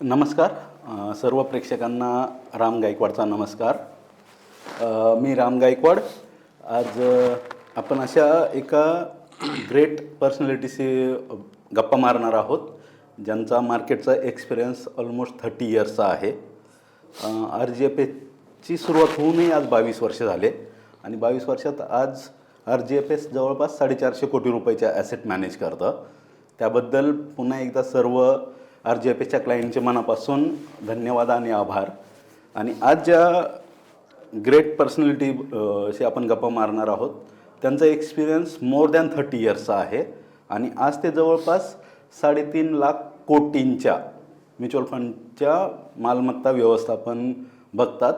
नमस्कार. सर्व प्रेक्षकांना राम गायकवाडचा नमस्कार. मी राम गायकवाड. आज आपण अशा एका ग्रेट पर्सनॅलिटीशी गप्पा मारणार आहोत ज्यांचा मार्केटचा एक्सपिरियन्स ऑलमोस्ट थर्टी इयर्सचा आहे. आर जी एफ एसची सुरुवात होऊनही आज बावीस वर्ष झाले आणि बावीस वर्षात आज आर जी एफ एस जवळपास साडेचारशे कोटी रुपयाचे ॲसेट मॅनेज करतं. त्याबद्दल पुन्हा एकदा सर्व आर जी एफ क्लायंटचे मनापासून धन्यवाद आणि आभार. आणि आज ज्या ग्रेट पर्सनॅलिटीशी आपण गप्पा मारणार आहोत त्यांचा एक्सपिरियन्स मोर दॅन थर्टी इयर्सचा आहे. आणि आज ते जवळपास साडेतीन लाख कोटींच्या म्युच्युअल फंडच्या मालमत्ता व्यवस्थापन बघतात.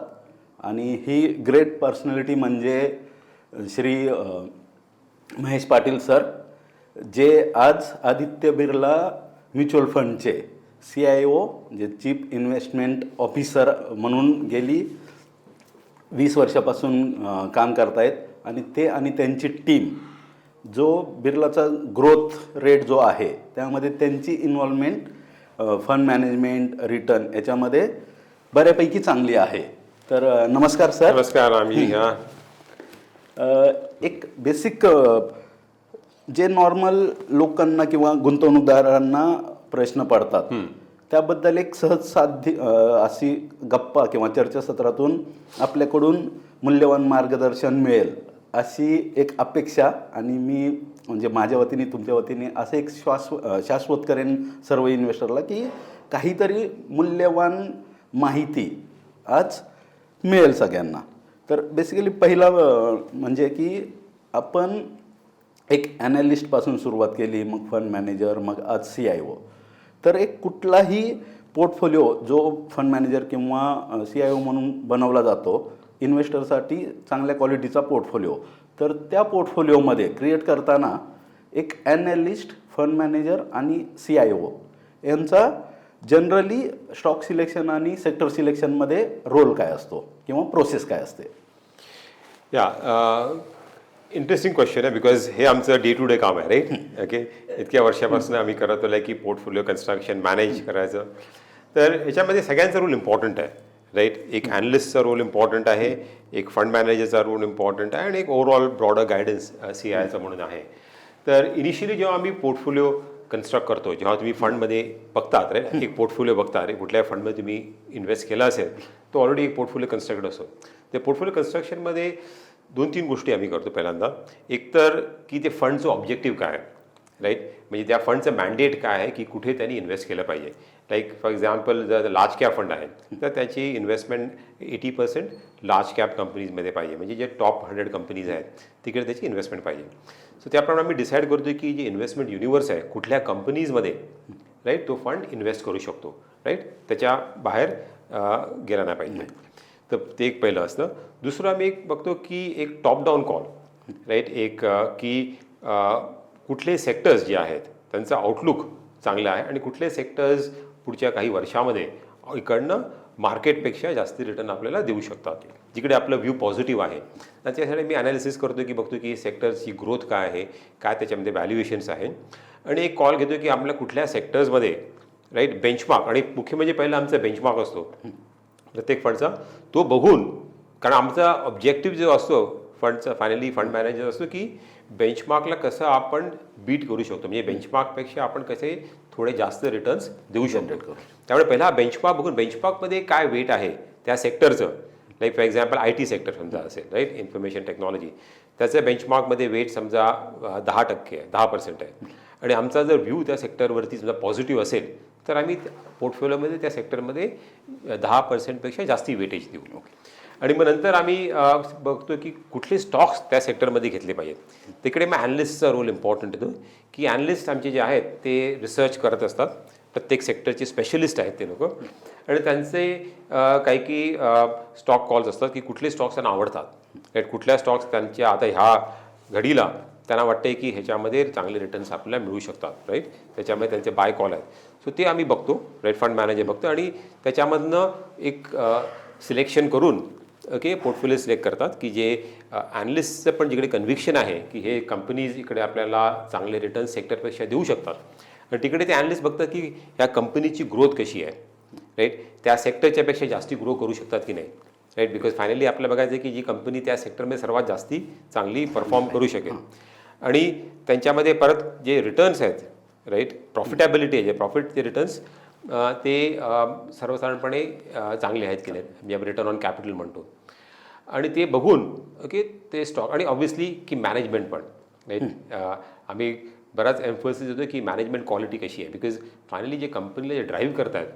आणि ही ग्रेट पर्सनॅलिटी म्हणजे श्री महेश पाटील सर जे आज आदित्य बिर्ला म्युच्युअल फंडचे सी आय ओ म्हणजे चीफ इन्व्हेस्टमेंट ऑफिसर म्हणून गेली वीस वर्षापासून काम करतायत. आणि ते आणि त्यांची टीम जो बिर्लाचा ग्रोथ रेट जो आहे त्यामध्ये त्यांची इन्व्हॉल्वमेंट फंड मॅनेजमेंट रिटर्न याच्यामध्ये बऱ्यापैकी चांगली आहे. तर नमस्कार सर नमस्कार आम्ही एक बेसिक जे नॉर्मल लोकांना किंवा गुंतवणूकदारांना प्रश्न पडतात. त्याबद्दल एक सहज साध्य अशी गप्पा किंवा चर्चासत्रातून आपल्याकडून मूल्यवान मार्गदर्शन मिळेल अशी एक अपेक्षा आणि मी म्हणजे माझ्या वतीने तुमच्या वतीने असं एक श्वास अ, शाश्वत करेन सर्व इन्व्हेस्टरला की काहीतरी मूल्यवान माहिती आज मिळेल सगळ्यांना. तर बेसिकली पहिला म्हणजे की आपण एक ॲनालिस्टपासून सुरुवात केली मग फंड मॅनेजर मग आज सी आय ओ तर एक कुठलाही पोर्टफोलिओ जो फंड मॅनेजर किंवा सी आय ओ म्हणून बनवला जातो इन्व्हेस्टरसाठी चांगल्या क्वालिटीचा पोर्टफोलिओ. तर त्या पोर्टफोलिओमध्ये क्रिएट करताना एक ॲनालिस्ट फंड मॅनेजर आणि सी आय ओ यांचा जनरली स्टॉक सिलेक्शन आणि सेक्टर सिलेक्शनमध्ये रोल काय असतो किंवा प्रोसेस काय असते? या इंटरेस्टिंग क्वेश्चन आहे बिकॉज हे आमचं डे टू डे काम आहे राईट ओके इतक्या वर्षापासून आम्ही करत आलो की पोर्टफोलिओ कन्स्ट्रक्शन मॅनेज करायचं. तर याच्यामध्ये सगळ्यांचा रोल इम्पॉर्टंट आहे राईट एक ॲनलिस्टचा रोल इम्पॉर्टंट आहे एक फंड मॅनेजरचा रोल इम्पॉर्टंट आहे आणि एक ओव्हरऑल ब्रॉडर गायडन्स सी आयचा म्हणून आहे. तर इनिशियली जेव्हा आम्ही पोर्टफोलिओ कन्स्ट्रक्ट करतो जेव्हा तुम्ही फंडमध्ये बघतात रे एक पोर्टफोलिओ बघता रे कुठल्या फंडमध्ये तुम्ही इन्व्हेस्ट केला असेल तो ऑलरेडी एक पोर्टफोलिओ कन्स्ट्रक्ट असतो. त्या पोर्टफोलिओ कन्स्ट्रक्शनमध्ये दोन तीन गोष्टी आम्ही करतो पहिल्यांदा. एक तर की ते फंडचं ऑब्जेक्टिव्ह काय आहे? राईट म्हणजे त्या फंडचं मॅन्डेट काय आहे की कुठे त्यांनी इन्व्हेस्ट केलं पाहिजे? लाईक फॉर एक्झाम्पल जर लार्ज कॅप फंड आहे तर त्याची investment eighty percent large cap कंपनीजमध्ये पाहिजे. म्हणजे जे टॉप हंड्रेड कंपनीज आहेत तिकडे त्याची इन्व्हेस्टमेंट पाहिजे. सो त्याप्रमाणे आम्ही डिसाईड करतो की जे इन्व्हेस्टमेंट युनिवर्स आहे कुठल्या कंपनीजमध्ये राईट तो फंड इन्व्हेस्ट करू शकतो. राईट त्याच्या बाहेर गेला नाही पाहिजे. तर ते एक पहिलं असतं. दुसरं आम्ही एक बघतो की एक टॉप डाऊन कॉल राईट एक की कुठले सेक्टर्स जे आहेत त्यांचं आउटलुक चांगलं आहे आणि कुठले सेक्टर्स पुढच्या काही वर्षामध्ये इकडनं मार्केटपेक्षा जास्त रिटर्न आपल्याला देऊ शकतात. जिकडे आपलं व्ह्यू पॉझिटिव्ह आहे. त्याच्यासाठी मी ॲनालिसिस करतो की बघतो की सेक्टर्सची ग्रोथ काय आहे काय त्याच्यामध्ये व्हॅल्युएशन्स आहे आणि एक कॉल घेतो की आपल्या कुठल्या सेक्टर्समध्ये राईट बेंचमार्क आणि मुख्य म्हणजे पहिला आमचा बेंचमार्क असतो. प्रत्येक फंडचा तो बघून कारण आमचा ऑब्जेक्टिव्ह जो असतो फंडचा फायनली फंड मॅनेजर असतो की बेंचमार्कला कसं आपण बीट करू शकतो. म्हणजे बेंचमार्कपेक्षा आपण कसे थोडे जास्त रिटर्न्स देऊ शकतो. त्यामुळे पहिला बेंचमार्क बघून बेंचमार्कमध्ये काय वेट आहे त्या सेक्टरचं like for example I T sector समजा असेल राईट इन्फॉर्मेशन टेक्नॉलॉजी त्याचं बेंचमार्कमध्ये वेट समजा दहा टक्के आहे दहा पर्सेंट आहे. आणि आमचा जर व्ह्यू त्या सेक्टरवरती समजा पॉझिटिव्ह असेल तर आम्ही पोर्टफोलिओमध्ये त्या सेक्टरमध्ये दहा पर्सेंटपेक्षा जास्ती वेटेज देऊ आणि मग नंतर आम्ही बघतो की कुठले स्टॉक्स त्या सेक्टरमध्ये घेतले पाहिजेत. तिकडे मग ॲनलिस्टचा रोल इम्पॉर्टंट येतो की ॲनलिस्ट आमचे जे आहेत ते रिसर्च करत असतात. प्रत्येक सेक्टरचे स्पेशलिस्ट आहेत ते लोक. आणि त्यांचे काही काही स्टॉक कॉल्स असतात की कुठले स्टॉक्स त्यांना आवडतात. राईट कुठल्या स्टॉक्स त्यांच्या आता ह्या घडीला त्यांना वाटते की ह्याच्यामध्ये चांगले रिटर्न्स आपल्याला मिळू शकतात राईट त्याच्यामध्ये त्यांचे बाय कॉल आहेत. सो ते आम्ही बघतो. रेड फंड मॅनेजर बघतो आणि त्याच्यामधनं एक सिलेक्शन करून ओके पोर्टफोलिओ सिलेक्ट करतात की जे ॲनलिस्टचं पण जिकडे कन्व्हिक्शन आहे की हे कंपनीज इकडे आपल्याला चांगले रिटर्न सेक्टरपेक्षा देऊ शकतात. आणि तिकडे ते ॲनलिस्ट बघतात की ह्या कंपनीची ग्रोथ कशी आहे. राईट त्या सेक्टरच्यापेक्षा जास्ती ग्रो करू शकतात की नाही. राईट बिकॉज फायनली आपल्याला बघायचं आहे की जी कंपनी त्या सेक्टरमध्ये सर्वात जास्ती चांगली परफॉर्म करू शकेल. आणि त्यांच्यामध्ये परत जे रिटर्न्स आहेत राईट प्रॉफिटॅबिलिटी आहे जे प्रॉफिट जे रिटर्न्स ते सर्वसाधारणपणे चांगले आहेत की नाही? म्हणजे रिटर्न ऑन कॅपिटल म्हणतो. आणि ते बघून ओके ते स्टॉक आणि ऑब्व्हियसली की मॅनेजमेंट पण राईट आम्ही बराच एम्फोसिस देतो की मॅनेजमेंट क्वालिटी कशी आहे? बिकॉज फायनली जे कंपनीला जे ड्राईव्ह करतायत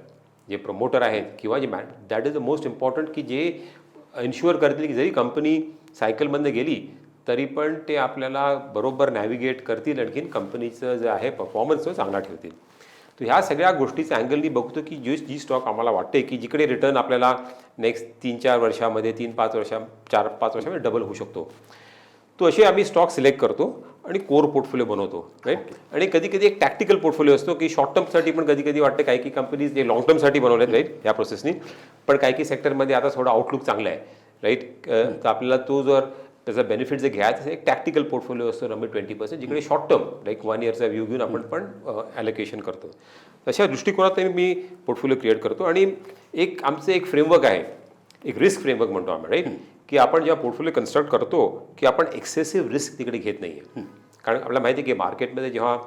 जे प्रमोटर आहेत किंवा जे मॅ that is the most important की जे इन्शुअर करतील की जरी कंपनी सायकलमधनं गेली तरी पण ते आपल्याला बरोबर नॅव्हिगेट करतील आणखीन कंपनीचं जे आहे परफॉर्मन्स तो चांगला ठेवतील. तर ह्या सगळ्या गोष्टीचा अँगलनी बघतो की जी जी स्टॉक आम्हाला वाटते की जिकडे रिटर्न आपल्याला नेक्स्ट तीन चार वर्षामध्ये तीन पाच वर्षा चार पाच वर्षामध्ये डबल होऊ शकतो. तो असे आम्ही स्टॉक सिलेक्ट करतो आणि कोर पोर्टफोलिओ बनवतो राईट आणि कधी कधी एक टॅक्टिकल पोर्टफोलिओ असतो की शॉर्ट टर्मसाठी पण कधी कधी वाटते काही काही कंपनीज जे लॉंग टर्मसाठी बनवलेत राईट या प्रोसेसनी पण काही काही सेक्टरमध्ये आता थोडा आउटलुक चांगला आहे राईट तर आपल्याला तो जर त्याचा बेनिफिट जर घ्यायचा एक टॅक्टिकल पोर्टफोलिओ असतो नंबर ट्वेंटी पर्सेंट जिकडे शॉर्ट टर्म लाईक वन इयरचा व्ह्यू घेऊन आपण पण ॲलोकेशन करतो. तशा दृष्टिकोनातून मी पोर्टफोलिओ क्रिएट करतो आणि एक आमचं एक फ्रेमवर्क आहे. एक रिस्क फ्रेमवर्क म्हणतो आम्ही राईट की आपण जेव्हा पोर्टफोलिओ कन्स्ट्रक्ट करतो की आपण एक्सेसिव्ह रिस्क तिकडे घेत नाही आहे कारण आपल्याला माहिती आहे की मार्केटमध्ये जेव्हा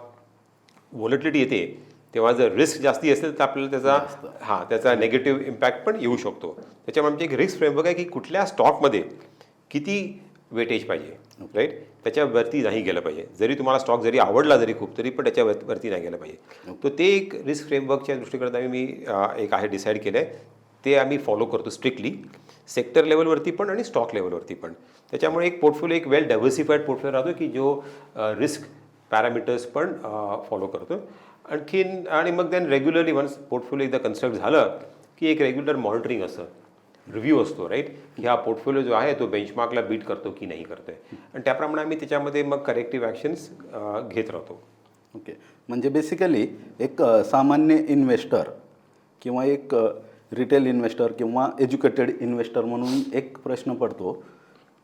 वॉलिटिलिटी येते तेव्हा जर रिस्क जास्ती असेल तर आपल्याला त्याचा हां त्याचा नेगेटिव्ह इम्पॅक्ट पण येऊ शकतो. त्याच्यामुळे आमची एक रिस्क फ्रेमवर्क आहे की कुठल्या स्टॉकमध्ये किती वेटेज पाहिजे राईट त्याच्यावरती नाही गेलं पाहिजे. जरी तुम्हाला स्टॉक जरी आवडला जरी खूप तरी पण त्याच्या वर- वरती नाही गेलं पाहिजे. तर ते एक रिस्क फ्रेमवर्कच्या दृष्टीकोनात आम्ही मी एक आहे डिसाईड केलं आहे ते आम्ही फॉलो करतो स्ट्रिक्टली सेक्टर लेवलवरती पण आणि स्टॉक लेवलवरती पण. त्याच्यामुळे एक पोर्टफोलिओ एक वेल डायव्हर्सिफाईड पोर्टफोलिओ राहतो की जो रिस्क पॅरामीटर्स पण फॉलो करतो. आणखीन आणि मग देन रेग्युलरली वन्स पोर्टफोलिओ एकदा कन्स्ट्रक्ट झालं की एक रेग्युलर मॉनिटरिंग असतं रिव्ह्यू असतो राईट की हा पोर्टफोलिओ जो आहे तो बेंचमार्कला बीट करतो की नाही करतो आहे आणि त्याप्रमाणे आम्ही त्याच्यामध्ये मग करेक्टिव्ह ॲक्शन्स घेत राहतो. ओके. म्हणजे बेसिकली एक सामान्य इन्व्हेस्टर किंवा एक रिटेल इन्व्हेस्टर किंवा एज्युकेटेड इन्व्हेस्टर म्हणून एक प्रश्न पडतो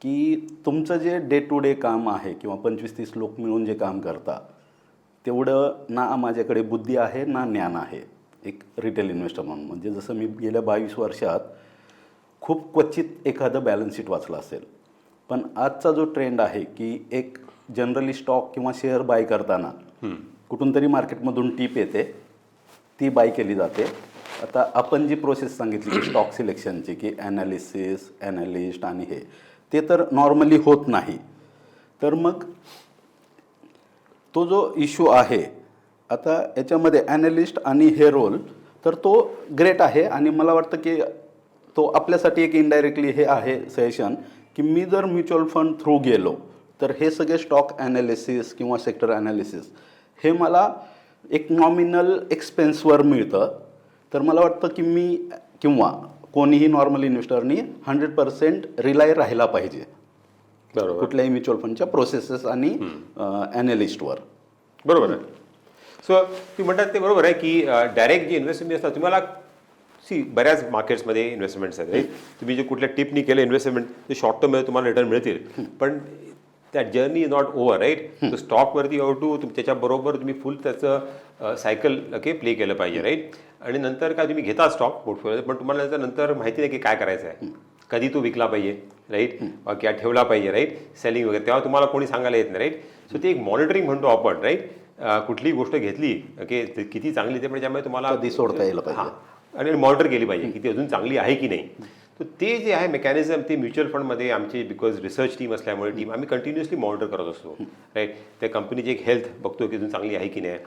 की तुमचं जे डे टू डे काम आहे किंवा पंचवीस तीस लोक मिळून जे काम करता तेवढं ना माझ्याकडे बुद्धी आहे ना ज्ञान आहे एक रिटेल इन्व्हेस्टर म्हणून. म्हणजे जसं मी गेल्या बावीस वर्षात खूप क्वचित एखादं बॅलन्स शीट वाचलं असेल. पण आजचा जो ट्रेंड आहे की एक जनरली स्टॉक किंवा शेअर बाय करताना कुठून तरी मार्केटमधून टीप येते. ती बाय केली जाते. आता आपण जी प्रोसेस सांगितली की स्टॉक सिलेक्शनची की ॲनालिसिस ॲनालिस्ट आणि हे ते तर नॉर्मली होत नाही. तर मग तो जो इश्यू आहे आता याच्यामध्ये ॲनालिस्ट आणि हे रोल तर तो ग्रेट आहे आणि मला वाटतं की तो आपल्यासाठी एक इनडायरेक्टली हे आहे सजेशन की मी जर म्युच्युअल फंड थ्रू गेलो तर हे सगळे स्टॉक ॲनालिसिस किंवा सेक्टर ॲनालिसिस हे मला एक नॉमिनल एक्सपेन्सवर मिळतं. तर मला वाटतं की मी किंवा कोणीही नॉर्मल इन्व्हेस्टरनी हंड्रेड पर्सेंट रिलाय राहिला पाहिजे. बरोबर. कुठल्याही म्युच्युअल फंडच्या प्रोसेसेस आणि ॲनालिस्टवर बरोबर आहे. सो तुम्ही म्हणतात ते बरोबर आहे की डायरेक्ट जे इन्व्हेस्टमेंट असतात तुम्हाला सी बऱ्याच मार्केट्समध्ये इन्व्हेस्टमेंट्स आहेत? तुम्ही जे कुठल्या टिपनी केलं इन्व्हेस्टमेंट ते शॉर्ट टर्ममध्ये तुम्हाला रिटर्न मिळतील. पण त्या journey is not over right तर स्टॉकवरती ओव्हर टू त्याच्याबरोबर तुम्ही फुल त्याचं सायकल ओके प्ले केलं पाहिजे राईट आणि नंतर काय तुम्ही घेता स्टॉक पोर्टफोलिओ पण तुम्हाला त्याचं नंतर माहिती नाही की काय करायचं आहे. कधी तो विकला पाहिजे राईट किंवा ठेवला पाहिजे राईट सेलिंग वगैरे तेव्हा तुम्हाला कोणी सांगायला येत नाही राईट सो ते एक मॉनिटरिंग म्हणतो आपण राईट कुठली गोष्ट घेतली ओके किती चांगली ते पण त्यामुळे तुम्हाला सोडता पाहिजे. हां. आणि मॉनिटर केली पाहिजे की ती अजून चांगली आहे की नाही. तर ते जे आहे मेकॅनिझम ते म्युच्युअल फंडमध्ये आमची बिकॉज रिसर्च टीम असल्यामुळे टीम आम्ही कंटिन्युअसली मॉनिटर करत असतो. राईट त्या कंपनीची एक हेल्थ बघतो की अजून चांगली आहे की नाही.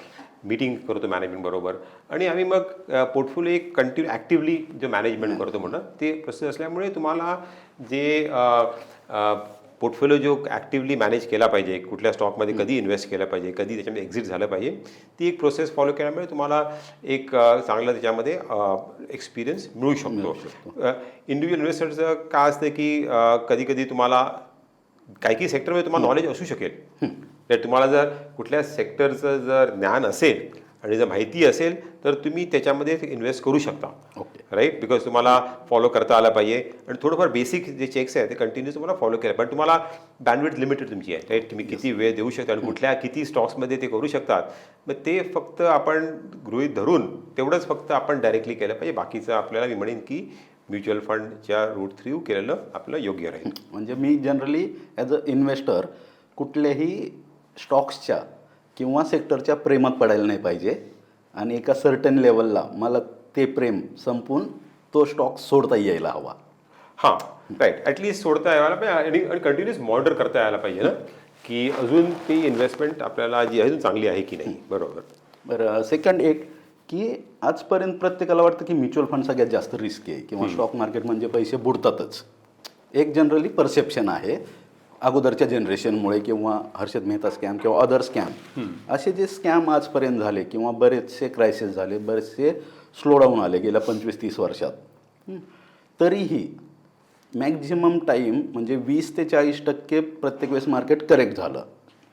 मीटिंग करतो मॅनेजमेंट बरोबर. आणि आम्ही मग पोर्टफोलिओ एक कंटिन्यू ॲक्टिव्हली जो मॅनेजमेंट करतो म्हणणं ते प्रोसेस असल्यामुळे तुम्हाला जे पोर्टफोलिओ जो ॲक्टिव्हली मॅनेज केला पाहिजे कुठल्या स्टॉकमध्ये कधी इन्व्हेस्ट केला पाहिजे कधी त्याच्यामध्ये एक्झिट झालं पाहिजे ती एक प्रोसेस फॉलो केल्यामुळे तुम्हाला एक चांगला त्याच्यामध्ये एक्सपिरियन्स मिळू शकतो. इंडिव्हिज्युअल इन्व्हेस्टरचं काय असतं की कधी कधी तुम्हाला काही काही सेक्टरमध्ये तुम्हाला नॉलेज असू शकेल. तर तुम्हाला जर कुठल्या सेक्टरचं जर ज्ञान असेल आणि जर माहिती असेल तर तुम्ही त्याच्यामध्ये इन्व्हेस्ट करू शकता. ओके. राईट बिकॉज तुम्हाला फॉलो करता आला पाहिजे. आणि थोडंफार बेसिक जे चेक्स आहे ते कंटिन्यू तुम्हाला फॉलो केलं पण तुम्हाला बँडविड लिमिटेड तुमची आहे. राईट तुम्ही किती वेळ देऊ शकता आणि कुठल्या किती स्टॉक्समध्ये ते करू शकतात. मग ते फक्त आपण गृहीत धरून तेवढंच फक्त आपण डायरेक्टली केलं पाहिजे. बाकीचं आपल्याला मी म्हणेन की म्युच्युअल फंडच्या रूट थ्रू केलेलं आपलं योग्य राहील. म्हणजे मी जनरली ॲज अ इन्व्हेस्टर कुठल्याही स्टॉक्सच्या किंवा सेक्टरच्या प्रेमात पडायला नाही पाहिजे. आणि एका सर्टन लेवलला मला ते प्रेम संपून तो स्टॉक सोडता यायला हवा. हां राईट ॲटलिस्ट सोडता यायला पाहिजे आणि कंटिन्युअस मॉनिटर करता यायला पाहिजे ना. की अजून ती इन्व्हेस्टमेंट आपल्याला जी अजून चांगली आहे की नाही. बरोबर. बरं सेकंड एक की आजपर्यंत प्रत्येकाला वाटतं की म्युच्युअल फंड सगळ्यात जास्त रिस्की आहे किंवा स्टॉक मार्केट म्हणजे पैसे बुडतातच. एक जनरली परसेप्शन आहे. अगोदरच्या जनरेशनमुळे किंवा हर्षद मेहता स्कॅम किंवा अदर स्कॅम असे जे स्कॅम आजपर्यंत झाले किंवा बरेचसे क्रायसिस झाले बरेचसे स्लोडाऊन आले गेल्या पंचवीस तीस वर्षात. तरीही मॅक्झिमम टाईम म्हणजे वीस ते चाळीस टक्के प्रत्येक वेळेस मार्केट करेक्ट झालं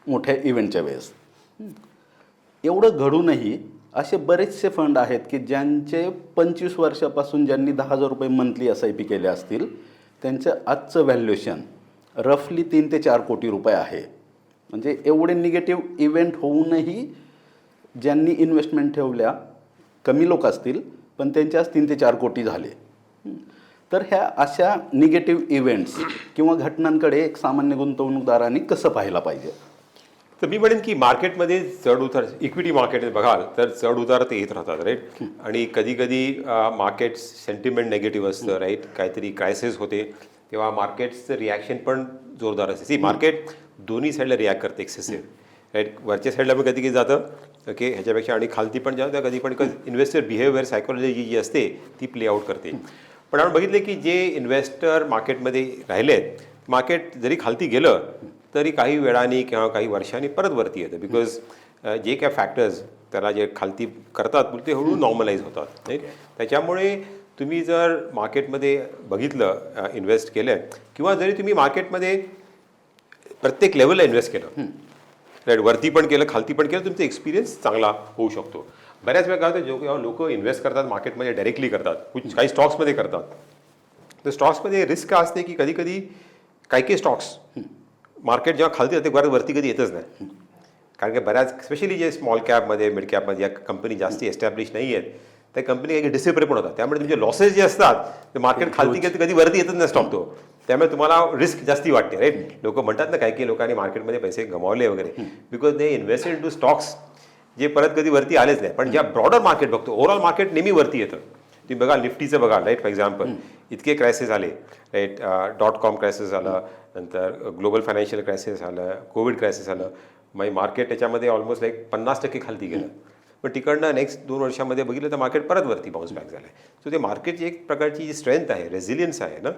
मोठ्या इव्हेंटच्या वेळेस. एवढं घडूनही असे बरेचसे फंड आहेत की ज्यांचे पंचवीस वर्षापासून ज्यांनी दहा हजार रुपये मंथली एस आय पी केले असतील त्यांचं आजचं व्हॅल्युएशन रफली तीन ते चार कोटी रुपये आहे. म्हणजे एवढे निगेटिव्ह इव्हेंट होऊनही ज्यांनी इन्व्हेस्टमेंट ठेवल्या कमी लोक असतील पण त्यांचे आज तीन ते चार कोटी झाले. तर ह्या अशा निगेटिव्ह इव्हेंट्स किंवा घटनांकडे एक सामान्य गुंतवणूकदारांनी कसं पाहायला पाहिजे? तर मी म्हणेन की मार्केटमध्ये चढ उतार इक्विटी मार्केट बघाल तर चढ उतार ते येत राहतात राईट आणि कधी कधी मार्केट सेंटिमेंट नेगेटिव्ह असतं राईट काहीतरी क्रायसिस होते. तेव्हा मार्केटचं रिॲक्शन पण जोरदार असते. सी मार्केट दोन्ही साईडला रिॲक्ट करते एक्सेसिव्ह राईट वरच्या साईडला पण कधी कधी जातं. ओके ह्याच्यापेक्षा आणि खालती पण जातं. कधी पण इन्व्हेस्टर बिहेवियर सायकोलॉजी जी असते ती प्ले आउट करते. पण आपण बघितले की जे इन्व्हेस्टर मार्केटमध्ये राहिलेत मार्केट जरी खालती गेलं तरी काही वेळाने किंवा काही वर्षांनी परत वरती येतं. बिकॉज जे काय फॅक्टर्स त्याला जे खालती करतात ते हळूहळू नॉर्मलाईज होतात. त्याच्यामुळे तुम्ही जर मार्केटमध्ये बघितलं इन्व्हेस्ट केलं किंवा जरी तुम्ही मार्केटमध्ये प्रत्येक लेवलला इन्व्हेस्ट केलं राईट वरती पण केलं खालती पण केलं तुमचा एक्सपिरियन्स चांगला होऊ शकतो. बऱ्याच वेळा काय होतं जो लोक इन्व्हेस्ट करतात मार्केटमध्ये डायरेक्टली करतात काही स्टॉक्समध्ये करतात. तर स्टॉक्समध्ये रिस्क असते की कधी कधी काही काही स्टॉक्स मार्केट जेव्हा खालती जाते बऱ्याच वरती कधी येतच नाही. कारण की बऱ्याच स्पेशली जे स्मॉल कॅपमध्ये मिड कॅपमध्ये या कंपनी जास्ती एस्टॅब्लिश नाही आहेत त्या कंपनी काही डिसिप्रे पण होतात. त्यामुळे तुमचे लॉसेस जे असतात ते मार्केट खालती गेलं कधी वरती येतच नाही स्टॉक तो. त्यामुळे तुम्हाला रिस्क जास्ती वाटते राईट लोक म्हणतात ना काही काही लोकांनी मार्केटमध्ये पैसे गमावले वगैरे. Because they invested in two stocks जे परत कधी वरती आलेच नाही. पण ज्या ब्रॉडर मार्केट बघतो ओव्हरऑल मार्केट नेहमी वरती येतं. तुम्ही बघा निफ्टीचं बघा राईट फॉर एक्झाम्पल इतके क्रायसिस आले राईट डॉट कॉम क्रायसिस आलं नंतर ग्लोबल फायनान्शियल क्रायसिस आलं कोविड क्रायसिस आलं. मग मार्केट त्याच्यामध्ये ऑलमोस्ट लाईक पन्नास टक्के खालती गेलं. पण तिकडनं नेक्स्ट दोन वर्षामध्ये बघितलं तर मार्केट परत वरती बाउन्स बॅक झालं आहे सो ते मार्केटची एक प्रकारची जी स्ट्रेंथ आहे रेझिलियन्स आहे ना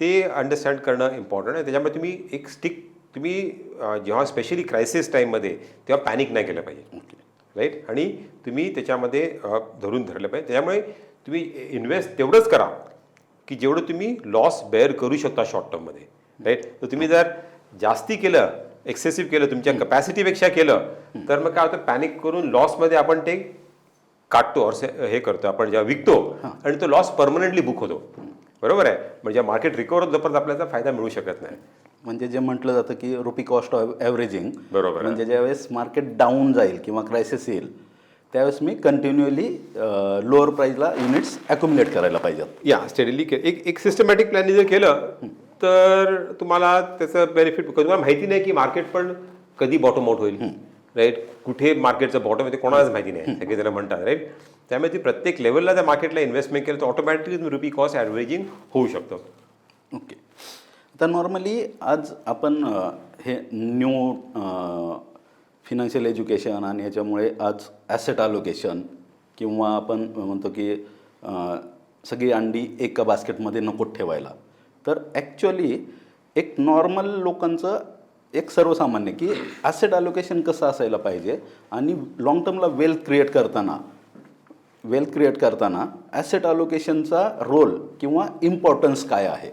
ते अंडरस्टँड करणं इम्पॉर्टंट आहे. त्याच्यामुळे तुम्ही एक स्टिक तुम्ही जेव्हा स्पेशली क्रायसिस टाईममध्ये तेव्हा पॅनिक नाही केलं पाहिजे. राईट आणि तुम्ही त्याच्यामध्ये धरून धरलं पाहिजे. त्याच्यामुळे तुम्ही इन्व्हेस्ट तेवढंच करा की जेवढं तुम्ही लॉस बेअर करू शकता शॉर्ट टर्ममध्ये राईट तर तुम्ही जर जास्ती केलं एक्सेसिव्ह केलं तुमच्या कपॅसिटीपेक्षा केलं तर मग काय होतं पॅनिक करून लॉसमध्ये आपण ते काढतो और हे करतो आपण जेव्हा विकतो आणि तो लॉस परमनंटली बुक होतो. बरोबर आहे? म्हणजे मार्केट रिकवर जोपर्यंत आपल्याला फायदा मिळू शकत नाही. म्हणजे जे म्हटलं जातं की रुपी कॉस्ट ऑफ ॲव्हरेजिंग बरोबर. म्हणजे ज्यावेळेस मार्केट डाऊन जाईल किंवा क्रायसिस येईल त्यावेळेस मी कंटिन्युअली लोअर प्राईजला युनिट्स ॲक्युमुलेट करायला पाहिजेत. या स्टेडीली एक एक सिस्टमॅटिक प्लॅन जर केलं तर तुम्हाला त्याचं बेनिफिट तुम्हाला माहिती नाही की मार्केट पण कधी बॉटम आउट होईल. राईट कुठे मार्केटचं बॉटम येते कोणालाच माहिती नाही. सगळे जण म्हणतात राईट त्यामुळे ती प्रत्येक लेवलला त्या मार्केटला इन्व्हेस्टमेंट केलं तर ऑटोमॅटिकली तुम्ही रुपी कॉस्ट ॲव्हरेजिंग होऊ शकतं. ओके आता नॉर्मली आज आपण हे न्यू फिनान्शियल एज्युकेशन आणि याच्यामुळे आज ॲसेट अलोकेशन किंवा आपण म्हणतो की सगळी अंडी एका बास्केटमध्ये नको ठेवायला. तर ॲक्च्युअली एक नॉर्मल लोकांचं एक सर्वसामान्य की ॲसेट अलोकेशन कसं असायला पाहिजे आणि लॉंग टर्मला वेल्थ क्रिएट करताना वेल्थ क्रिएट करताना ॲसेट अलोकेशनचा रोल किंवा इम्पॉर्टन्स काय आहे?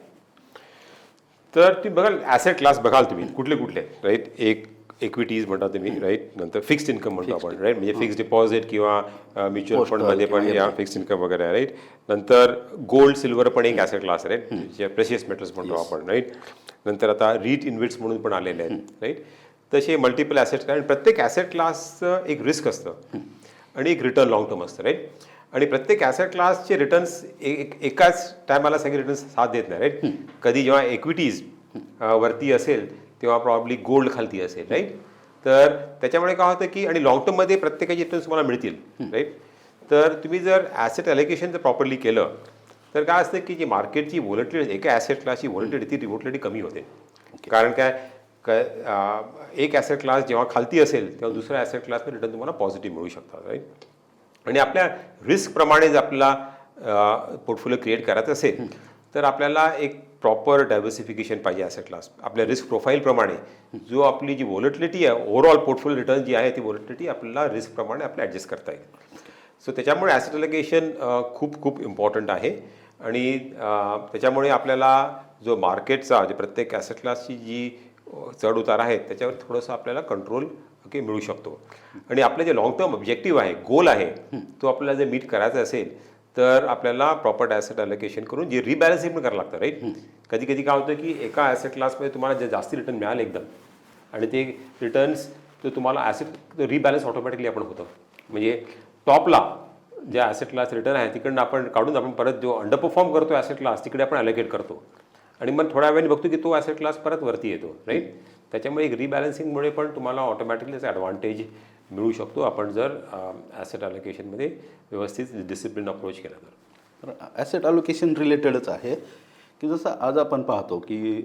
तर ती बघाल ॲसेट क्लास बघाल तुम्ही कुठले कुठले राईट एक इक्विटीज म्हणता तुम्ही राईट नंतर फिक्स्ड इन्कम म्हणतो आपण राईट म्हणजे फिक्स्ड डिपॉझिट किंवा म्युच्युअल फंडमध्ये पण या फिक्स्ड इन्कम वगैरे आहे राईट नंतर गोल्ड सिल्वर पण एक ॲसेट क्लास आहे राईट जे प्रेशियस मेटल्स म्हणतो आपण राईट नंतर आता रीट इन्व्हेट्स म्हणून पण आलेले आहेत राईट तसे मल्टिपल ॲसेट आणि प्रत्येक ॲसेट क्लासचं एक रिस्क असतं. आणि एक रिटर्न लॉंग टर्म असतं राईट आणि प्रत्येक ॲसेट क्लासचे रिटर्न्स एकाच टायमाला सगळे रिटर्न्स साथ देत नाही राईट कधी जेव्हा इक्विटीज वरती असेल तेव्हा प्रॉब्ली गोल्ड खालती असेल राईट तर त्याच्यामुळे काय होतं की आणि लॉंग टर्ममध्ये प्रत्येकाचे रिटर्न्स तुम्हाला मिळतील राईट तर तुम्ही जर ॲसेट अलोकेशन जर प्रॉपरली केलं तर काय असतं की जी मार्केटची वोलटिलिटी एका ॲसेट क्लासची वोलटिलिटी ती वोलटिलिटी कमी होते. कारण काय काय अं, एक ॲसेट क्लास जेव्हा खालती असेल तेव्हा दुसऱ्या ॲसेट क्लासमध्ये रिटर्न तुम्हाला पॉझिटिव्ह मिळू शकतात राईट आणि आपल्या रिस्कप्रमाणे जर आपला पोर्टफोलिओ क्रिएट करायचा असेल तर आपल्याला एक प्रॉपर डायव्हर्सिफिकेशन पाहिजे ॲसेट क्लास आपल्या रिस्क प्रोफाईलप्रमाणे जो आपली जी वोलटिलिटी आहे ओव्हरऑल पोर्टफोलिओ रिटर्न जी आहे ती वोलटिलिटी आपल्याला रिस्कप्रमाणे आपल्या ॲडजस्ट करता येईल. सो त्याच्यामुळे ॲसेट अलोकेशन खूप खूप इम्पॉर्टंट आहे. आणि त्याच्यामुळे आपल्याला जो मार्केटचा जे प्रत्येक ॲसेट क्लासची जी चढ उतार आहेत त्याच्यावर थोडंसं आपल्याला कंट्रोल ओके मिळू शकतो. आणि आपलं जे लॉंग टर्म ऑब्जेक्टिव्ह आहे गोल आहे तो आपल्याला जर मीट करायचा असेल तर आपल्याला प्रॉपर ॲसेट अलोकेशन करून जे रिबॅलन्सिंग पण करावं लागतं राईट कधी कधी काय होतं की एका ॲसेट क्लासमध्ये तुम्हाला जे जास्ती रिटर्न मिळालं एकदम आणि ते रिटर्न्स तर तुम्हाला ॲसेट रिबॅलन्स ऑटोमॅटिकली आपण होतं. म्हणजे टॉपला जे ॲसेट क्लास रिटर्न आहे तिकडनं आपण काढून आपण परत जो अंडर परफॉर्म करतो ॲसेट क्लास तिकडे आपण अलोकेट करतो. आणि मग थोड्या वेळाने बघतो की तो ॲसेट क्लास परत वरती येतो राईट त्याच्यामुळे एक रिबॅलन्सिंगमुळे पण तुम्हाला ऑटोमॅटिकली त्याचा ॲडव्हान्टेज मिळू शकतो. आपण जर ॲसेट अलोकेशनमध्ये व्यवस्थित डिसिप्लिन अप्रोच केला तर. ॲसेट अलोकेशन रिलेटेडच आहे की जसं आज आपण पाहतो की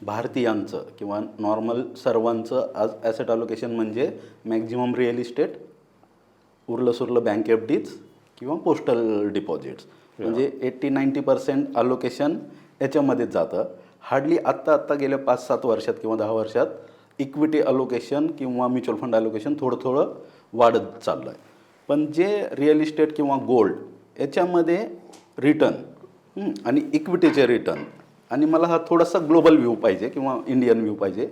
भारतीयांचं किंवा नॉर्मल सर्वांचं आज ॲसेट अलोकेशन म्हणजे मॅक्झिमम रिअल इस्टेट उरलं सुरलं बँक एफ डीज किंवा पोस्टल डिपॉझिट्स म्हणजे एट्टी नाईन्टी पर्सेंट अलोकेशन याच्यामध्येच जातं. हार्डली आत्ता आत्ता गेल्या पाच सात वर्षात किंवा दहा वर्षात इक्विटी अलोकेशन किंवा म्युच्युअल फंड अलोकेशन थोडं थोडं वाढत चाललं आहे पण जे रिअल इस्टेट किंवा गोल्ड याच्यामध्ये रिटर्न आणि इक्विटीचे रिटर्न आणि मला हा थोडासा ग्लोबल व्ह्यू पाहिजे किंवा इंडियन व्ह्यू पाहिजे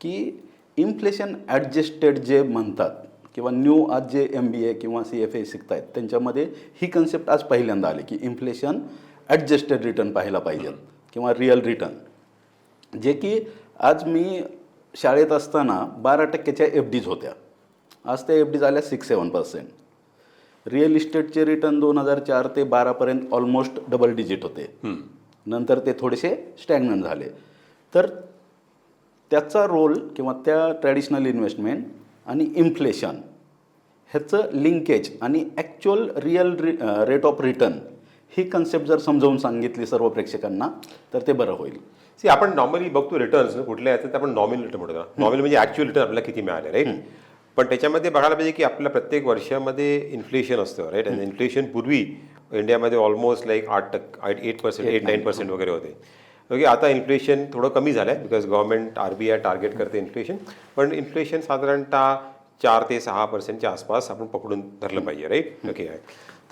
की इन्फ्लेशन ॲडजस्टेड जे म्हणतात किंवा न्यू आज जे एम बी ए किंवा सी एफ ए शिकतायत त्यांच्यामध्ये ही कन्सेप्ट आज पहिल्यांदा आली की इन्फ्लेशन ॲडजस्टेड रिटर्न पाहायला पाहिजेत किंवा रिअल रिटर्न जे की आज मी शाळेत असताना बारा टक्क्याच्या एफ डीज होत्या. आज त्या एफ डीज आल्या सिक्स सेवन पर्सेंट रिअल इस्टेटचे रिटर्न दोन हजार चार ते बारापर्यंत ऑलमोस्ट डबल डिजिट होते. नंतर ते थोडेसे स्टॅग्नंट झाले. तर त्याचा रोल किंवा त्या ट्रॅडिशनल इन्व्हेस्टमेंट आणि इन्फ्लेशन ह्याचं लिंकेज आणि actual real re rate of return he concept जर समजावून सांगितली सर्व प्रेक्षकांना तर ते बरं होईल. सी आपण नॉर्मली बघतो रिटर्न्स कुठले आहेत तर आपण नॉमिनल रिटर्न म्हणतो. नॉमिनल म्हणजे ॲक्च्युअल रिटर्न आपल्याला किती मिळाले राईट पण त्याच्यामध्ये बघायला पाहिजे की आपल्या प्रत्येक वर्षामध्ये इन्फ्लेशन असतं राईट आणि इन्फ्लेशन पूर्वी इंडियामध्ये ऑलमोस्ट लाईक आठ टक्के eight percent eight nine percent वगैरे होते. ओके आता इन्फ्लेशन थोडं कमी झालं आहे because government R B I target करते इन्फ्लेशन पण इन्फ्लेशन साधारणतः चार ते सहा पर्सेंटच्या आसपास आपण पकडून धरलं पाहिजे राईट ओके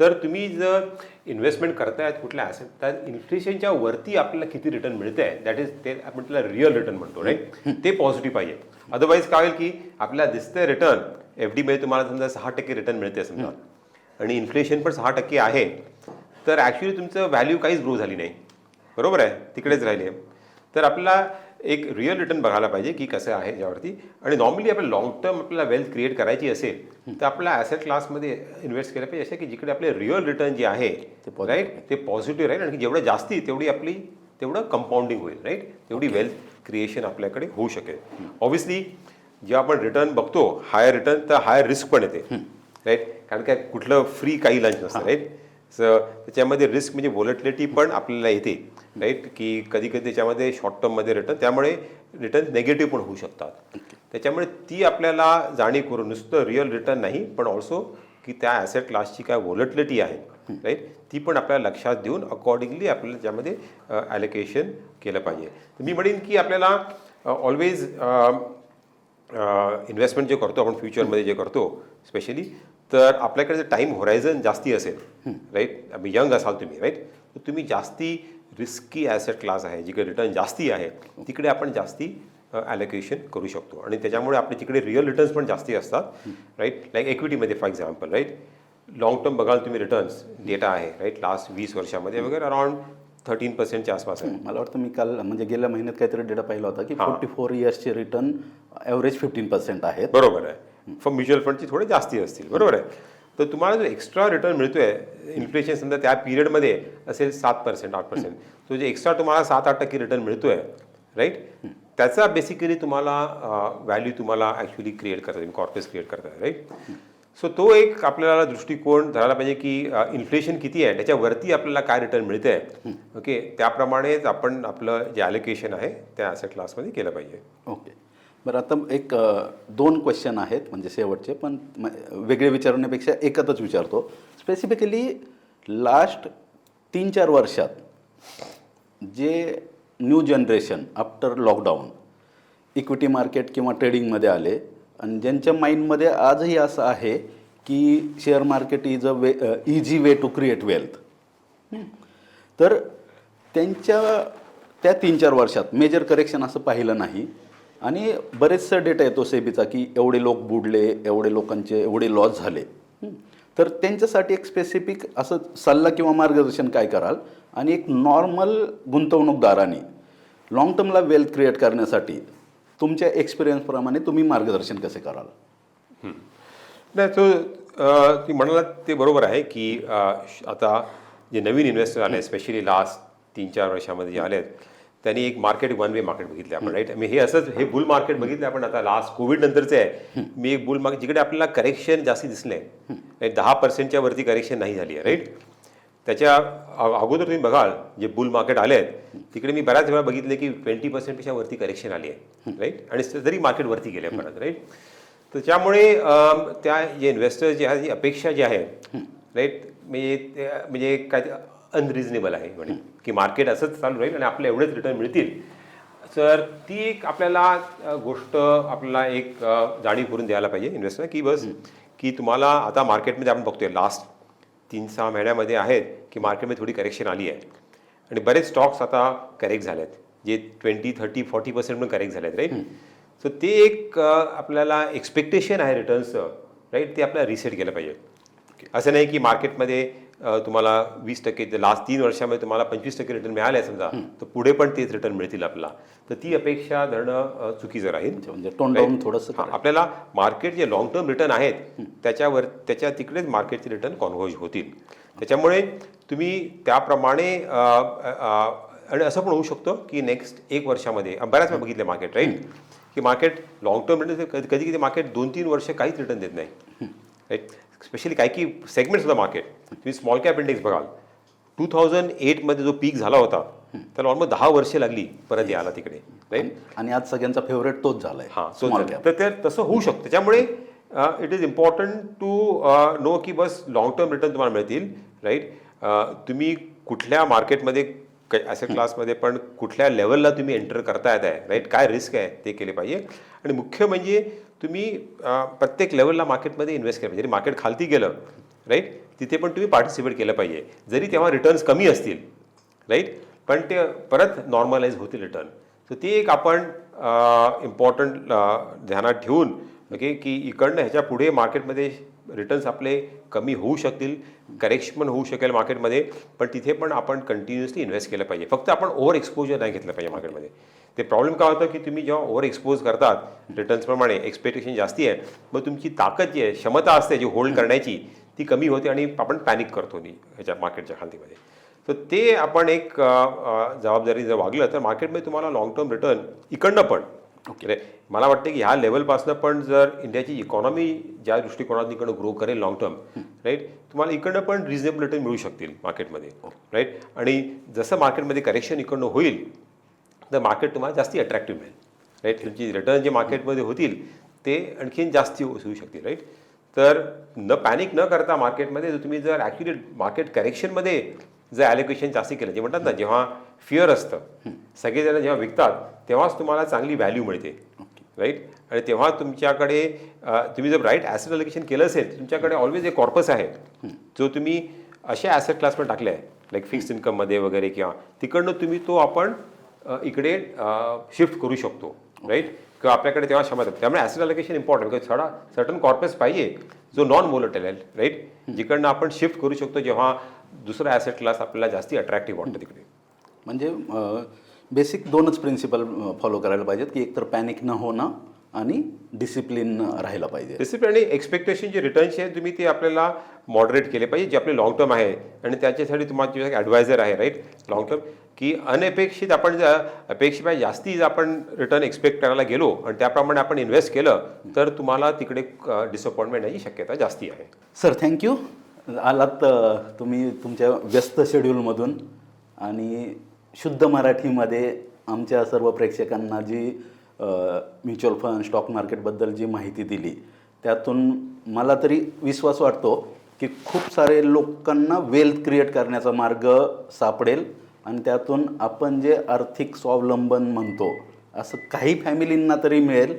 तर तुम्ही जर इन्व्हेस्टमेंट करतायत कुठल्या ॲसेट तर इन्फ्लेशनच्या वरती आपल्याला किती रिटर्न मिळते आहे दॅट इज ते आपण त्याला रिअल रिटर्न म्हणतो राईट ते पॉझिटिव्ह पाहिजे. अदरवाईज काय होईल की आपल्याला दिसतंय रिटर्न एफ डीमध्ये तुम्हाला समजा सहा टक्के रिटर्न मिळते समजा. आणि इन्फ्लेशन पण सहा टक्के आहे तर ॲक्च्युली तुमचं व्हॅल्यू काहीच ग्रो झाली नाही. बरोबर आहे? तिकडेच राहिले तर आपल्याला एक रिअल रिटर्न बघायला पाहिजे की कसं आहे यावरती. आणि नॉर्मली आपल्याला लॉंग टर्म आपल्याला वेल्थ क्रिएट करायची असेल तर आपल्या ॲसेट क्लासमध्ये इन्व्हेस्ट केलं पाहिजे. असे की जिकडे आपले रिअल रिटर्न जे आहे राईट ते पॉझिटिव्ह राहील. आणि जेवढं जास्ती तेवढी आपली तेवढं कंपाऊंडिंग होईल राईट तेवढी वेल्थ क्रिएशन आपल्याकडे होऊ शकेल. ऑब्व्हियसली जेव्हा आपण रिटर्न बघतो हायर रिटर्न तर हायर रिस्क पण येते. राईट कारण काय? कुठलं फ्री काही लंच नसतं राईट सो त्याच्यामध्ये रिस्क म्हणजे वोलटिलिटी पण आपल्याला येते राईट की कधी कधी त्याच्यामध्ये शॉर्ट टर्ममध्ये रिटर्न त्यामुळे रिटर्न नेगेटिव्ह पण होऊ शकतात. त्याच्यामुळे ती आपल्याला जाणीव करून नुसतं रिअल रिटर्न नाही पण ऑल्सो की त्या ॲसेट क्लासची काय वोलटिलिटी आहे राईट ती पण आपल्याला लक्षात देऊन अकॉर्डिंगली आपल्याला त्यामध्ये ॲलोकेशन केलं पाहिजे. तर मी म्हणेन की आपल्याला ऑलवेज इन्व्हेस्टमेंट जे करतो आपण फ्युचरमध्ये जे करतो स्पेशली तर आपल्याकडे जर टाईम होरायझन जास्ती असेल राईट यंग असाल तुम्ही राईट तर तुम्ही जास्ती रिस्की ॲसेट क्लास आहे जिकडे रिटर्न जास्ती आहे तिकडे आपण जास्ती ॲलोकेशन करू शकतो. आणि त्याच्यामुळे आपले तिकडे रिअल रिटर्न्स पण जास्ती असतात राईट लाईक इक्विटीमध्ये for example right long term बघाल तुम्ही रिटर्न्स डेटा आहे राईट लास्ट वीस वर्षामध्ये वगैरे अराउंड थर्टीन पर्सेंटच्या आसपास आहे. मला वाटतं मी काल म्हणजे गेल्या महिन्यात काहीतरी डेटा पाहिला होता की फोर्टी फोर इयर्सचे रिटर्न ॲव्हरेज फिफ्टीन पर्सेंट आहेत. बरोबर आहे. फॉर म्युच्युअल फंडची थोडे जास्ती असतील. बरोबर आहे. तर तुम्हाला जो एक्स्ट्रा रिटर्न मिळतोय इन्फ्लेशन समजा त्या पिरियडमध्ये असेल सात पर्सेंट आठ पर्सेंट तो जे एक्स्ट्रा तुम्हाला सात आठ टक्के रिटर्न मिळतोय राईट त्याचा बेसिकली तुम्हाला व्हॅल्यू तुम्हाला ॲक्च्युली क्रिएट करता येईल कॉर्पस क्रिएट करता राईट सो तो एक आपल्याला दृष्टिकोन झाला पाहिजे की इन्फ्लेशन किती आहे? त्याच्यावरती आपल्याला काय रिटर्न मिळतंय? ओके त्याप्रमाणेच आपण आपलं जे ॲलोकेशन आहे त्या ॲसेट क्लासमध्ये केलं पाहिजे. ओके बरं आता एक दोन क्वेश्चन आहेत म्हणजे शेवटचे पण वेगळे विचारण्यापेक्षा एकतच विचारतो. स्पेसिफिकली लास्ट तीन चार वर्षात जे new generation after lockdown equity market किंवा ट्रेडिंगमध्ये आले आणि ज्यांच्या माइंडमध्ये आजही असं आहे की share market is a way easy way to create wealth तर त्यांच्या त्या तीन चार वर्षात मेजर करेक्शन असं पाहिलं नाही. आणि बरेचसा डेटा येतो सेबीचा की एवढे लोक बुडले एवढे लोकांचे एवढे लॉस झाले. तर त्यांच्यासाठी एक स्पेसिफिक असं सल्ला किंवा मार्गदर्शन काय कराल? आणि एक नॉर्मल गुंतवणूकदाराने लॉंग टर्मला वेल्थ क्रिएट करण्यासाठी तुमच्या एक्सपिरियन्सप्रमाणे तुम्ही मार्गदर्शन कसे कराल? नाही तो ती म्हणाला ते बरोबर आहे की आता जे नवीन इन्व्हेस्टर आले स्पेशली लास्ट तीन चार वर्षामध्ये जे आलेत त्यांनी एक मार्केट वन वे मार्केट बघितलं आपण राईट मी हे असंच हे बुल मार्केट बघितलं आपण आता लास्ट कोविड नंतरचे आहे. मी एक बुल मार्केट जिकडे आपल्याला करेक्शन जास्ती दिसले दहा पर्सेंटच्या वरती करेक्शन नाही झाली आहे राईट त्याच्या अगोदर तुम्ही बघाल जे बुल मार्केट आले आहेत तिकडे मी बऱ्याच वेळा बघितले की ट्वेंटी पर्सेंटपेक्षा वरती करेक्शन आली आहे राईट आणि तरी मार्केट वरती गेले परत राईट तर त्यामुळे त्या जे इन्व्हेस्टर जे आहे अपेक्षा जी आहे राईट म्हणजे म्हणजे काय अनरिजनेबल आहे म्हणे. की मार्केट असंच चालू राहील आणि आपल्याला एवढेच रिटर्न मिळतील. तर ती एक आपल्याला गोष्ट आपल्याला एक जाणीव करून द्यायला पाहिजे इन्व्हेस्टर की बस की तुम्हाला आता मार्केटमध्ये आपण बघतोय लास्ट तीन सहा महिन्यामध्ये आहेत की मार्केटमध्ये थोडी करेक्शन आली आहे. आणि बरेच स्टॉक्स आता करेक्ट झाले आहेत जे ट्वेंटी थर्टी फॉर्टी पर्सेंट पण करेक्ट झाले आहेत राईट सो ते एक आपल्याला एक्सपेक्टेशन आहे रिटर्न्सचं राईट ते आपल्याला रिसेट केलं पाहिजे. असं नाही की मार्केटमध्ये तुम्हाला वीस टक्के लास्ट तीन वर्षामध्ये तुम्हाला पंचवीस टक्के रिटर्न मिळाले समजा तर पुढे पण तेच रिटर्न मिळतील आपल्याला. तर ती अपेक्षा धरणं चुकीचं राहील. म्हणजे टोन डाऊन थोडंसं आपल्याला मार्केट जे लॉंग टर्म रिटर्न आहेत त्याच्यावर त्याच्या तिकडेच मार्केटचे रिटर्न कॉन्व्हर्ज होतील. त्याच्यामुळे तुम्ही त्याप्रमाणे आणि असं पण होऊ शकतं की नेक्स्ट एक वर्षामध्ये बऱ्याच वेळा बघितलं मार्केट राईट की मार्केट लॉंग टर्म रिटर्न कधी कधी मार्केट दोन तीन वर्ष काहीच रिटर्न देत नाही. राईट स्पेशली काही की सेगमेंट्स ऑफ द मार्केट तुम्ही स्मॉल कॅप इंडेक्स बघाल टू थाउजंड एटमध्ये जो पीक झाला होता त्याला ऑलमोस्ट दहा वर्षे लागली परत यायला तिकडे राईट आणि आज सगळ्यांचा फेवरेट तोच हां so कॅप तर ते तसं होऊ शकतं. त्याच्यामुळे it is important to know की बस लॉंग टर्म रिटर्न तुम्हाला मिळतील राईट तुम्ही कुठल्या मार्केटमध्ये ॲसेट क्लासमध्ये पण कुठल्या लेवलला तुम्ही एंटर करता येत आहे राईट काय रिस्क आहे ते केले पाहिजे. आणि मुख्य म्हणजे तुम्ही प्रत्येक लेवलला मार्केटमध्ये इन्व्हेस्ट केलं पाहिजे. जरी मार्केट खालती गेलं राईट तिथे पण तुम्ही पार्टिसिपेट केलं पाहिजे. जरी तेव्हा रिटर्न्स कमी असतील राईट पण ते परत नॉर्मलाइज होतील रिटर्न सो ते एक आपण इम्पॉर्टंट ध्यानात ठेवून ओके की इकडनं ह्याच्या पुढे मार्केटमध्ये रिटर्न्स आपले कमी होऊ शकतील करेक्शन पण होऊ शकेल मार्केटमध्ये पण तिथे पण आपण कंटिन्युअसली इन्व्हेस्ट केलं पाहिजे. फक्त आपण ओव्हर एक्सपोजर नाही घेतलं पाहिजे मार्केटमध्ये ते प्रॉब्लेम काय होतं की तुम्ही जेव्हा ओव्हर एक्सपोज करतात रिटर्न्सप्रमाणे एक्सपेक्टेशन जास्ती आहे मग तुमची ताकद जी आहे क्षमता असते जी होल्ड करण्याची ती कमी होते आणि आपण पॅनिक करतो नी ह्याच्या मार्केटच्या खालतीमध्ये तर ते आपण एक जबाबदारी जर वागलं तर मार्केटमध्ये तुम्हाला लॉंग टर्म रिटर्न इकडनं पण ओके. म्हणजे मला वाटतं की ह्या लेवलपासून पण जर इंडियाची इकॉनॉमी ज्या दृष्टिकोनात इकडं ग्रो करेल लॉंग टर्म राईट तुम्हाला इकडनं पण रिजनेबल रिटर्न मिळू शकतील मार्केटमध्ये राईट. आणि जसं मार्केटमध्ये करेक्शन इकडनं होईल तर मार्केट तुम्हाला जास्ती अट्रॅक्टिव्ह मिळेल राईट. तुमची रिटर्न जे मार्केटमध्ये होतील ते आणखीन जास्ती होऊ होऊ शकतील राईट. तर न पॅनिक न करता मार्केटमध्ये जर तुम्ही जर ॲक्च्युली मार्केट करेक्शनमध्ये जर ॲलोकेशन जास्ती केलं जे म्हणतात ना जेव्हा फिअर असतं. सगळेजण जेव्हा विकतात तेव्हाच तुम्हाला चांगली व्हॅल्यू मिळते. राईट आणि तेव्हा तुमच्याकडे तुम्ही जर राईट ॲसेट अलोकेशन केलं असेल तुमच्याकडे ऑलवेज एक कॉर्पस आहे. जो तुम्ही अशा ॲसेट क्लासमध्ये टाकले आहे लाईक फिक्स इन्कममध्ये वगैरे किंवा तिकडनं तुम्ही तो आपण इकडे शिफ्ट करू शकतो. राईट किंवा आपल्याकडे तेव्हा क्षमता त्यामुळे ॲसेट अलोकेशन इम्पॉर्टंट किंवा थोडा सर्टन कॉर्पस पाहिजे जो नॉन मोलटेल आहे. राईट जिकडनं आपण शिफ्ट करू शकतो जेव्हा दुसरा ॲसेट क्लास आपल्याला जास्ती अट्रॅक्टिव्ह वाटतं तिकडे. म्हणजे बेसिक दोनच प्रिन्सिपल फॉलो करायला पाहिजेत की एकतर पॅनिक न होणं आणि डिसिप्लिन राहायला पाहिजे. डिसिप्लिन आणि एक्सपेक्टेशन जे रिटर्नचे आहे तुम्ही ते आपल्याला मॉडरेट केले पाहिजे जे आपले लॉंग टर्म आहे. आणि त्याच्यासाठी तुम्हाला जे ॲडवायझर आहे राईट लॉंग टर्म की अनपेक्षित आपण जर अपेक्षेपेक्षा जास्ती जर आपण रिटर्न एक्सपेक्ट करायला गेलो आणि त्याप्रमाणे आपण इन्व्हेस्ट केलं तर तुम्हाला तिकडे डिसअपॉइंटमेंट याची शक्यता जास्ती आहे. सर थँक्यू आलात तुम्ही तुमच्या व्यस्त शेड्यूलमधून आणि शुद्ध मराठीमध्ये आमच्या सर्व प्रेक्षकांना जी म्युच्युअल फंड स्टॉक मार्केटबद्दल जी माहिती दिली त्यातून मला तरी विश्वास वाटतो की खूप सारे लोकांना वेल्थ क्रिएट करण्याचा मार्ग सापडेल आणि त्यातून आपण जे आर्थिक स्वावलंबन म्हणतो असं काही फॅमिलींना तरी मिळेल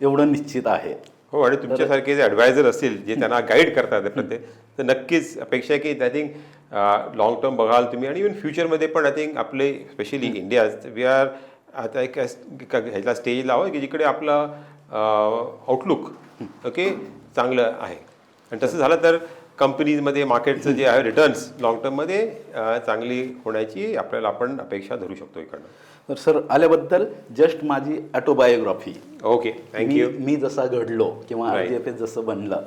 एवढं निश्चित आहे. हो आणि तुमच्यासारखे जे ॲडवायझर असतील जे त्यांना गाईड करतात प्रत्येक तर नक्कीच अपेक्षा की आय थिंक लॉंग टर्म बघाल तुम्ही. आणि इव्हन फ्युचरमध्ये पण आय थिंक आपले स्पेशली इंडिया वी आर आता एक ह्याला स्टेजला आहोत की जिकडे आपलं आउटलुक ओके चांगलं आहे. आणि तसं झालं तर कंपनीजमध्ये मार्केटचं जे आहे रिटर्न्स लॉंग टर्ममध्ये चांगली होण्याची आपल्याला आपण अपेक्षा धरू शकतो इकडनं. तर सर आल्याबद्दल जस्ट माझी ऑटोबायोग्राफी ओके थँक्यू मी जसा घडलो किंवा जसं बनलं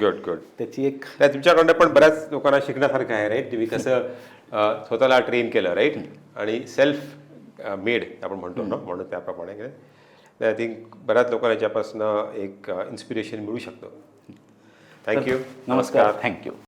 गुड गुड त्याची एक तुमच्याकडनं पण बऱ्याच लोकांना शिकण्यासारखं आहे राईट तुम्ही कसं अ, स्वतःला ट्रेन केलं राईट आणि सेल्फ मेड आपण म्हणतो ना म्हणून त्याप्रमाणे आय थिंक बऱ्याच लोकांना याच्यापासून एक इन्स्पिरेशन मिळू शकतं. थँक्यू नमस्कार. थँक्यू